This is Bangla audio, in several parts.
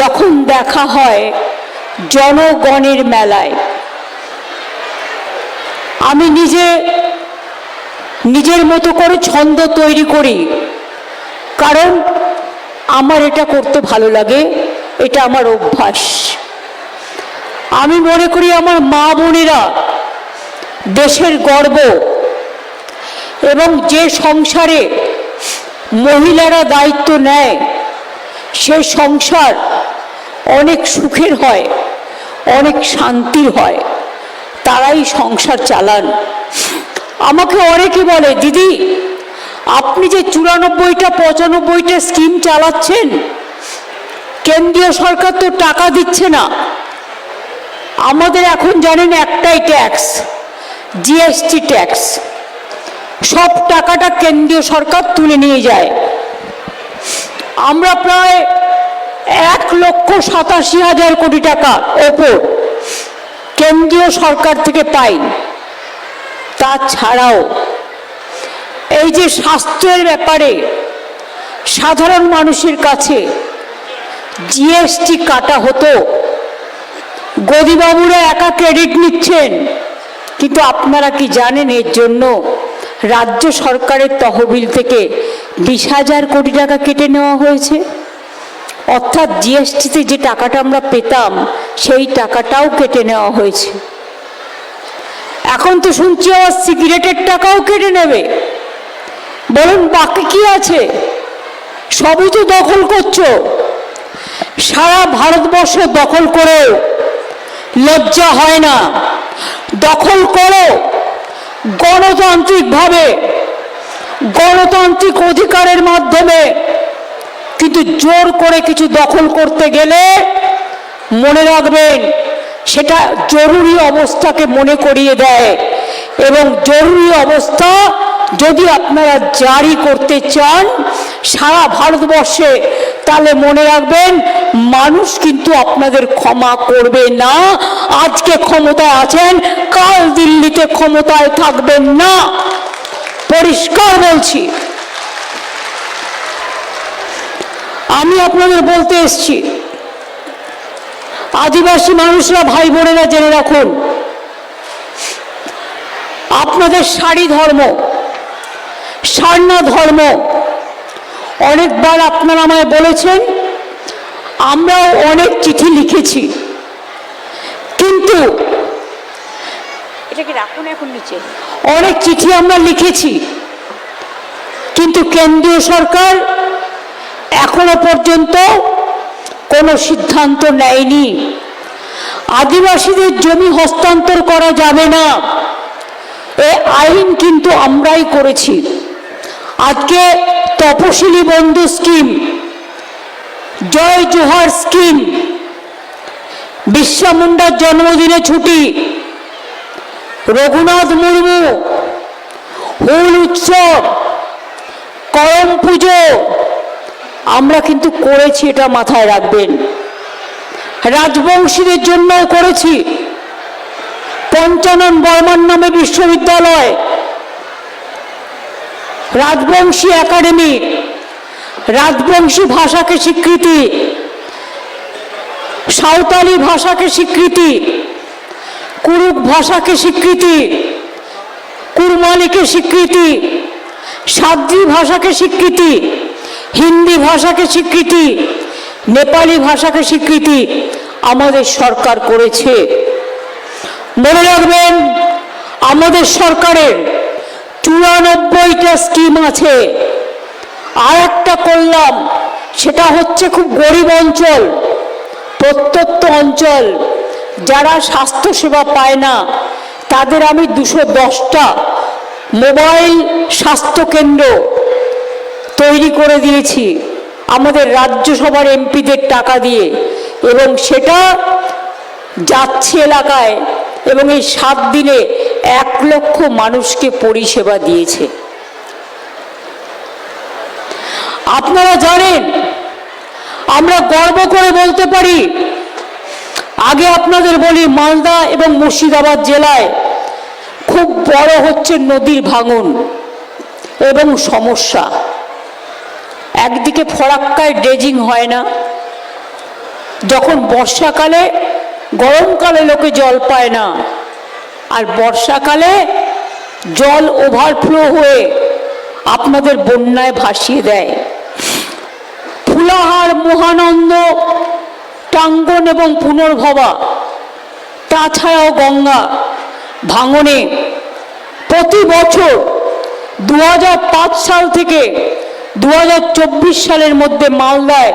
যখন দেখা হয় জনগণের মেলায়, আমি নিজে নিজের মতো করে ছন্দ তৈরি করি, কারণ আমার এটা করতে ভালো লাগে, এটা আমার অভ্যাস। আমি মনে করি আমার মা বোনেরা দেশের গর্ব এবং যে সংসারে মহিলারা দায়িত্ব নেয় সে সংসার অনেক সুখের হয়, অনেক শান্তির হয়, তারাই সংসার চালান। আমাকে অনেকে বলে, দিদি, আপনি যে চুরানব্বইটা, পঁচানব্বইটা স্কিম চালাচ্ছেন, কেন্দ্রীয় সরকার তো টাকা দিচ্ছে না। আমাদের এখন জানেন একটাই ট্যাক্স জিএসটি ট্যাক্স সব টাকাটা কেন্দ্রীয় সরকার তুলে নিয়ে যায়। আমরা প্রায় এক লক্ষ সাতাশি হাজার কোটি টাকা ওপর কেন্দ্রীয় সরকার থেকে পাই। তাছাড়াও এই যে স্বাস্থ্যের ব্যাপারে সাধারণ মানুষের কাছে জিএসটি কাটা হতো, গদিবাবুরা একা ক্রেডিট নিচ্ছেন, কিন্তু আপনারা কি জানেন এর জন্য রাজ্য সরকারের তহবিল থেকে বিশ হাজার কোটি টাকা কেটে নেওয়া হয়েছে। অর্থাৎ জিএসটিতে যে টাকাটা আমরা পেতাম, সেই টাকাটাও কেটে নেওয়া হয়েছে। এখন তো শুনছি আবার সিগারেটের টাকাও কেটে নেবে। বলুন, বাকি কি আছে? সবই তো দখল করছ। সারা ভারতবর্ষ দখল করে। লজ্জা হয় না। দখল করো। গণতান্ত্রিকভাবে গণতান্ত্রিক অধিকারের মাধ্যমে কিন্তু জোর করে কিছু দখল করতে গেলে মনে রাখবেন, সেটা জরুরি অবস্থাকে মনে করিয়ে দেয়। এবং জরুরি অবস্থা যদি আপনারা জারি করতে চান সারা ভারতবর্ষে, তাহলে মনে রাখবেন মানুষ কিন্তু আপনাদের ক্ষমা করবে না। আজকে ক্ষমতায় আছেন, কাল দিল্লিতে ক্ষমতায় থাকবেন না। পরিষ্কার বলছি। আমি আপনাদের বলতে এসছি, আদিবাসী মানুষরা ভাই বোনেরা জেনে রাখুন, আপনাদের শাড়ি ধর্ম, সারনা ধর্ম, অনেকবার আপনারা আমায় বলেছেন, আমরাও অনেক চিঠি লিখেছি কিন্তু রাখুন এখন নিচে? অনেক চিঠি আমরা লিখেছি। কিন্তু কেন্দ্রীয় সরকার এখনও পর্যন্ত কোনো সিদ্ধান্ত নেয়নি। আদিবাসীদের জমি হস্তান্তর করা যাবে না। এ আইন কিন্তু আমরাই করেছি। আজকে তপশিলি বন্ধু স্কিম, জয় জোহার স্কিম বিরসা মুন্ডার জন্মদিনে ছুটি রঘুনাথ মুর্মু, হুল উৎসব, করম পুজো, আমরা কিন্তু করেছি, এটা মাথায় রাখবেন। রাজবংশীদের জন্যও করেছি। পঞ্চানন বর্মান নামে বিশ্ববিদ্যালয়, রাজবংশী একাডেমি, রাজবংশী ভাষাকে স্বীকৃতি, সাঁওতালি ভাষাকে স্বীকৃতি কুরুক ভাষাকে স্বীকৃতি কুরমালিকে স্বীকৃতি, সাদ্রি ভাষাকে স্বীকৃতি, হিন্দি ভাষাকে স্বীকৃতি, নেপালি ভাষাকে স্বীকৃতি আমাদের সরকার করেছে। মনে রাখবেন, আমাদের সরকারের চুরানব্বইটা স্কিম আছে। আর একটা করলাম, সেটা হচ্ছে খুব গরিব অঞ্চল প্রত্যন্ত অঞ্চল। যারা স্বাস্থ্যসেবা পায় না, তাদের আমি দুশো দশটা মোবাইল স্বাস্থ্যকেন্দ্র তৈরি করে দিয়েছি, আমাদের রাজ্যসভার এমপিদের টাকা দিয়ে। এবং সেটা যাচ্ছে এলাকায় এবং এই সাত দিনে এক লক্ষ মানুষকে পরিষেবা দিয়েছে। আপনারা জানেন, আমরা গর্ব করে বলতে পারি আগে আপনাদের বলি মালদা এবং মুর্শিদাবাদ জেলায় খুব বড় হচ্ছে নদীর ভাঙন এবং সমস্যা। একদিকে ফরাক্কায় ড্রেজিং হয় না। যখন বর্ষাকালে, গরমকালে লোকে জল পায় না। আর বর্ষাকালে জল ওভারফ্লো হয়ে আপনাদের বন্যায় ভাসিয়ে দেয়। ফুলাহার, মহানন্দ টাঙ্গন এবং পুনর্ভবা, তাছাড়াও গঙ্গা ভাঙনে প্রতি বছর দু হাজার পাঁচ সাল থেকে দু হাজার চব্বিশ সালের মধ্যে মালদায়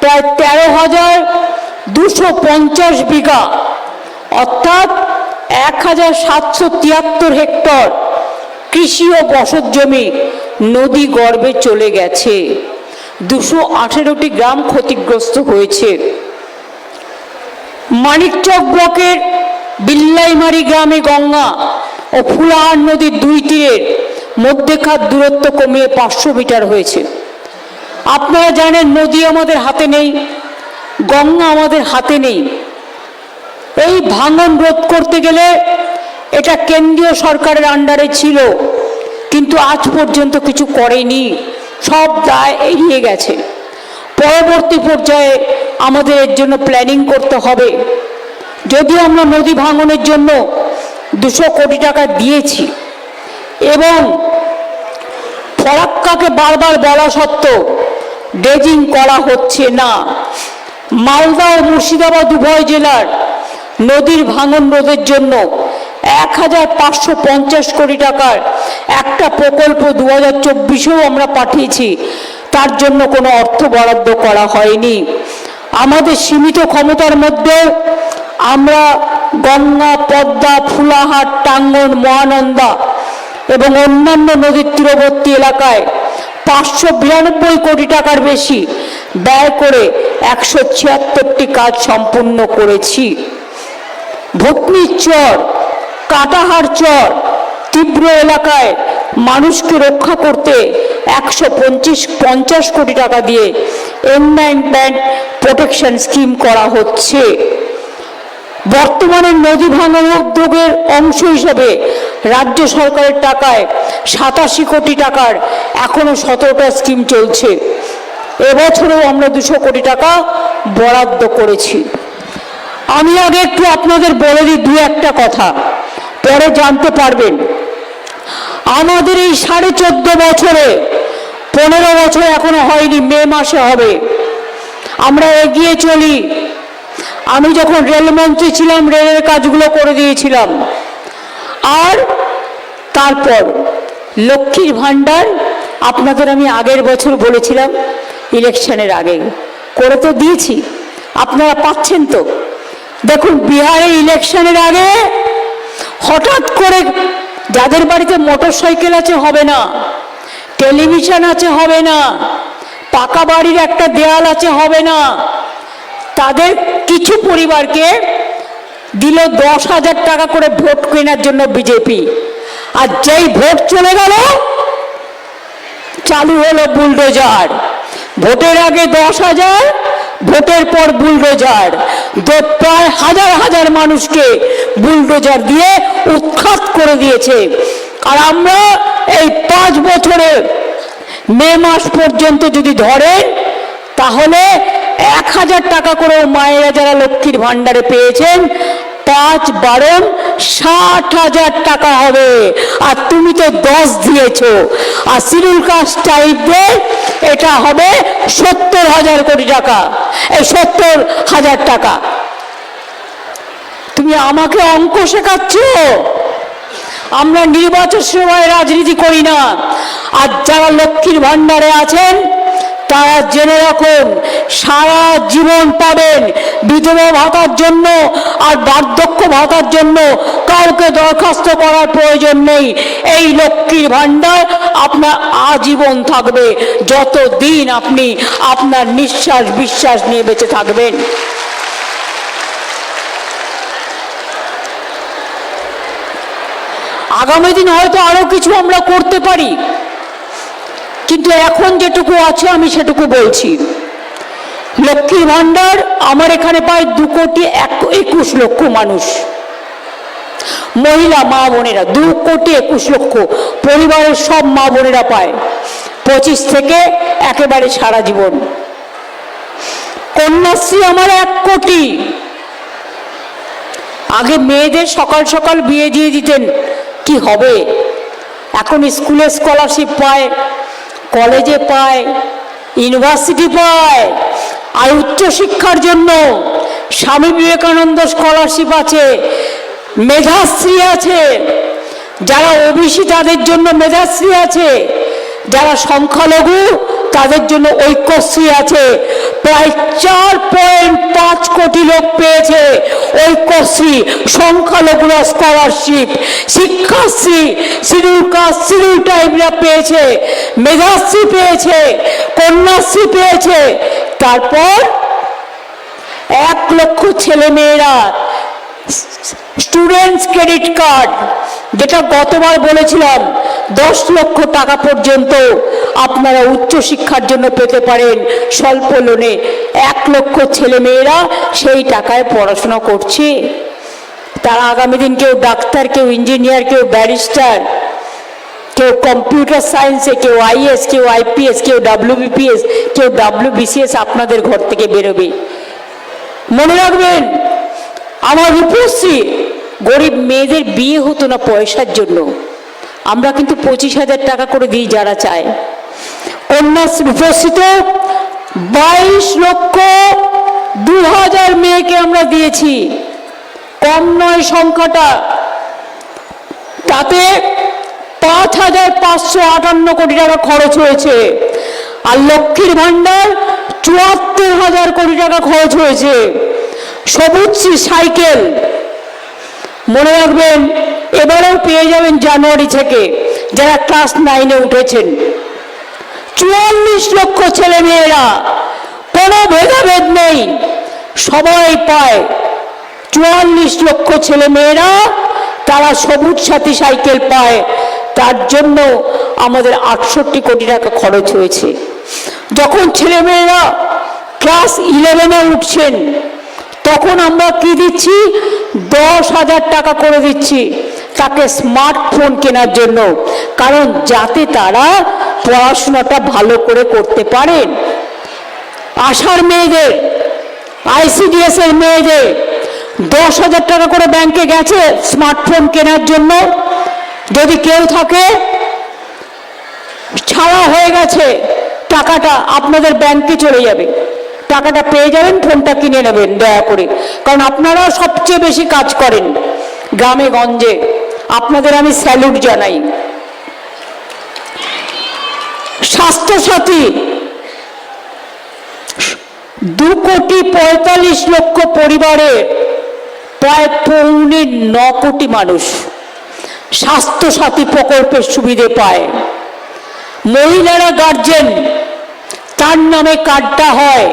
প্রায় তেরো হাজার দুশো পঞ্চাশ বিঘা, অর্থাৎ এক হাজার সাতশো তিয়াত্তর হেক্টর কৃষি ও বসত জমি নদী গর্ভে চলে গেছে। দুশো আঠেরোটি গ্রাম ক্ষতিগ্রস্ত হয়েছে। মানিকচক ব্লকের বিল্লাইমারি গ্রামে গঙ্গা ও ফুলাহার নদীর দুই তীরের মধ্যেকার দূরত্ব কমিয়ে পাঁচশো মিটার হয়েছে। আপনারা জানেন নদী আমাদের হাতে নেই, গঙ্গা আমাদের হাতে নেই। এই ভাঙন রোধ করতে গেলে এটা কেন্দ্রীয় সরকারের আন্ডারে ছিল, কিন্তু আজ পর্যন্ত কিছু করেনি। সব দায় এড়িয়ে গেছে। পরবর্তী পর্যায়ে আমাদের এর জন্য প্ল্যানিং করতে হবে। যদিও আমরা নদী ভাঙনের জন্য দুশো কোটি টাকা দিয়েছি এবং ফরাক্কাকে বারবার বলা সত্ত্বেও ড্রেজিং করা হচ্ছে না। মালদা ও মুর্শিদাবাদ উভয় জেলার নদীর ভাঙন রোধের জন্য এক হাজার পাঁচশো পঞ্চাশ কোটি টাকার একটা প্রকল্প দু হাজার চব্বিশেও আমরা পাঠিয়েছি। তার জন্য কোনো অর্থ বরাদ্দ করা হয়নি। আমাদের সীমিত ক্ষমতার মধ্যে আমরা গঙ্গা, পদ্মা ফুলাহাট টাঙ্গন, মহানন্দা এবং অন্যান্য নদীর তীরবর্তী এলাকায় পাঁচশো বিরানব্বই কোটি টাকার বেশি ব্যয় করে একশো ছিয়াত্তরটি কাজ সম্পূর্ণ করেছি। ভুতনির চর, কাটাহার চর তীব্র এলাকায় মানুষকে রক্ষা করতে একশো পঞ্চাশ পঞ্চাশ কোটি টাকা দিয়ে এনভায়রনমেন্ট প্রোটেকশন স্কিম করা হচ্ছে। বর্তমানে নদী ভাঙন উদ্যোগের অংশ হিসেবে রাজ্য সরকারের টাকায় সাতাশি কোটি টাকার এখনও সতেরোটা স্কিম চলছে। এবছরেও আমরা দুশো কোটি টাকা বরাদ্দ করেছি। আমি আগে একটু আপনাদের বলে দিই দু একটা কথা, পরে জানতে পারবেন। আমাদের এই সাড়ে চোদ্দ বছরে, পনেরো বছর এখনও হয়নি, মে মাসে হবে। আমরা এগিয়ে চলি। আমি যখন রেলমন্ত্রী ছিলাম, রেলের কাজগুলো করে দিয়েছিলাম। আর তারপর লক্ষ্মীর ভাণ্ডার, আপনাদের আমি আগের বছর বলেছিলাম, ইলেকশনের আগে। করে তো দিয়েছি। আপনারা পাচ্ছেন তো। দেখুন, বিহারে ইলেকশনের আগে হঠাৎ করে যাদের বাড়িতে মোটর সাইকেল আছে হবে না, টেলিভিশন আছে হবে না, পাকা বাড়ির একটা দেয়াল আছে হবে না, তাদের কিছু পরিবারকে দিল দশ হাজার টাকা করে ভোট কেনার জন্য বিজেপি। আর যেই ভোট চলে গেল, চালু হলো বুলডোজার। ভোটের আগে দশ হাজার ভোটের পর বুলডোজার প্রায় হাজার হাজার মানুষকে বুলডোজার দিয়ে উৎখাত করে দিয়েছে। আর আমরা এই পাঁচ বছরে মে মাস পর্যন্ত যদি ধরেন, তাহলে এক হাজার টাকা করেও মায়েরা যারা লক্ষ্মীর ভাণ্ডারে পেয়েছেন, পাঁচ বারো ষাট হাজার টাকা হবে। আর তুমি তো দশ দিয়েছ। আর সিরুল কাস্ট টাইপদের এটা হবে সত্তর হাজার কোটি টাকা। এই সত্তর হাজার টাকা। তুমি আমাকে অঙ্ক শেখাচ্ছ? আমরা নির্বাচন সময় রাজনীতি করি না। আর যারা লক্ষ্মীর ভাণ্ডারে আছেন তারা জেনে রাখুন, সারা জীবন পাবেন বিধবা ভাতার জন্য আর বার্ধক্য ভাতার জন্য। কাউকে দরখাস্ত করার প্রয়োজন নেই। এই লক্ষ্মীর ভাণ্ডার আপনার আজীবন থাকবে। যত দিন আপনি আপনার নিঃশ্বাস বিশ্বাস নিয়ে বেঁচে থাকবেন। আগামী দিন হয়তো আরও কিছু আমরা করতে পারি। কিন্তু এখন যেটুকু আছে, আমি সেটুকু বলছি। লক্ষ্মীর ভাণ্ডার আমার এখানে পায় দু কোটি এক, একুশ লক্ষ মানুষ। মহিলা, মা বোনেরা, দু কোটি একুশ লক্ষ। পরিবারের সব মা বোনেরা পায়। পঁচিশ থেকে একেবারে সারা জীবন। কন্যাশ্রী আমার এক কোটি। আগে মেয়েদের সকাল সকাল বিয়ে দিয়ে দিতেন। কি হবে? এখন স্কুলে স্কলারশিপ পায়। কলেজে পায় ইউনিভার্সিটি পায়, আর উচ্চশিক্ষার জন্য স্বামী বিবেকানন্দ স্কলারশিপ আছে, মেধাশ্রী আছে, যারা ওবিসি তাদের জন্য মেধাশ্রী আছে, যারা সংখ্যালঘু তাদের জন্য ঐক্যশ্রী আছে, প্রায় চার পয়েন্ট পাঁচ কোটি লোক পেয়েছে। ঐক্যশ্রী, সংখ্যালঘুরা scholarship Shikshashree schedule caste schedule টাইমরা পেয়েছে, মেধাশ্রী পেয়েছে, কন্যাশ্রী পেয়েছে। তারপর এক লক্ষ ছেলে মেয়েরা স্টুডেন্টস ক্রেডিট কার্ড, যেটা গতবার বলেছিলাম দশ লক্ষ টাকা পর্যন্ত আপনারা উচ্চশিক্ষার জন্য পেতে পারেন। স্বল্প লোনে এক লক্ষ ছেলে মেয়েরা সেই টাকায় পড়াশোনা করছে। তারা আগামী দিন কেউ ডাক্তার, কেউ ইঞ্জিনিয়ার, কেউ ব্যারিস্টার, কেউ কম্পিউটার সায়েন্সে, কেউ আইএস কেউ আইপিএস, কেউ ডাব্লিউবিপিএস, কেউ ডাব্লিউবিসিএস আপনাদের ঘর থেকে বেরোবে। মনে রাখবেন, আমার রূপশ্রী গরিব মেয়েদের বিয়ে হতো না পয়সার জন্য। আমরা কিন্তু পঁচিশ হাজার টাকা করে দিই যারা চায়। কন্যাশ্রী রূপশ্রীতে বাইশ লক্ষ দু হাজার মেয়েকে আমরা দিয়েছি। কম নয় সংখ্যাটা। তাতে পাঁচ হাজার পাঁচশো আটান্ন কোটি টাকা খরচ হয়েছে। আর লক্ষ্মীর ভাণ্ডার চুয়াত্তর হাজার কোটি টাকা খরচ হয়েছে। সবুজ সাইকেল মনে রাখবেন, এবারেও পেয়ে যাবেন জানুয়ারি থেকে যারা ক্লাস নাইনে উঠেছেন। চুয়াল্লিশ লক্ষ ছেলে মেয়েরা, কোনো ভেদাভেদ নেই, সবাই পায়। চুয়াল্লিশ লক্ষ ছেলে মেয়েরা, তারা সবুজ সাথী সাইকেল পায়। তার জন্য আমাদের আটষট্টি কোটি টাকা খরচ হয়েছে। যখন ছেলেমেয়েরা ক্লাস ইলেভেনে উঠছেন তখন আমরা কি দিচ্ছি? দশ হাজার টাকা করে দিচ্ছি তাকে স্মার্টফোন কেনার জন্য। কারণ যাতে তারা পড়াশোনাটা ভালো করে করতে পারেন আশার মেয়েদের আইসিডিএস এর মেয়েদের দশ হাজার টাকা করে ব্যাংকে গেছে স্মার্টফোন কেনার জন্য। যদি কেউ থাকে, ছাড়া হয়ে গেছে টাকাটা আপনাদের ব্যাংকে চলে যাবে। টাকাটা পেয়ে যাবেন, ফোনটা কিনে নেবেন, দয়া করে। কারণ আপনারা সবচেয়ে বেশি কাজ করেন গ্রামে, গঞ্জে। আপনাদের আমি স্যালুট জানাই। স্বাস্থ্যসাথী, দু কোটি পঁয়তাল্লিশ লক্ষ পরিবারে প্রায় পৌনে ন কোটি মানুষ স্বাস্থ্যসাথী প্রকল্পের সুবিধে পায়। মহিলারা গার্জেন তার নামে কার্ডটা হয়।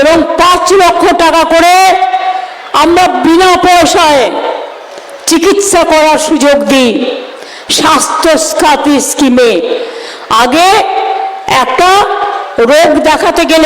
এবং পাঁচ লক্ষ টাকা করে আমরা বিনা পয়সায় চিকিৎসা করার সুযোগ দিই স্বাস্থ্যসাথী স্কিমে। আগে একটা রোগ দেখাতে গেলে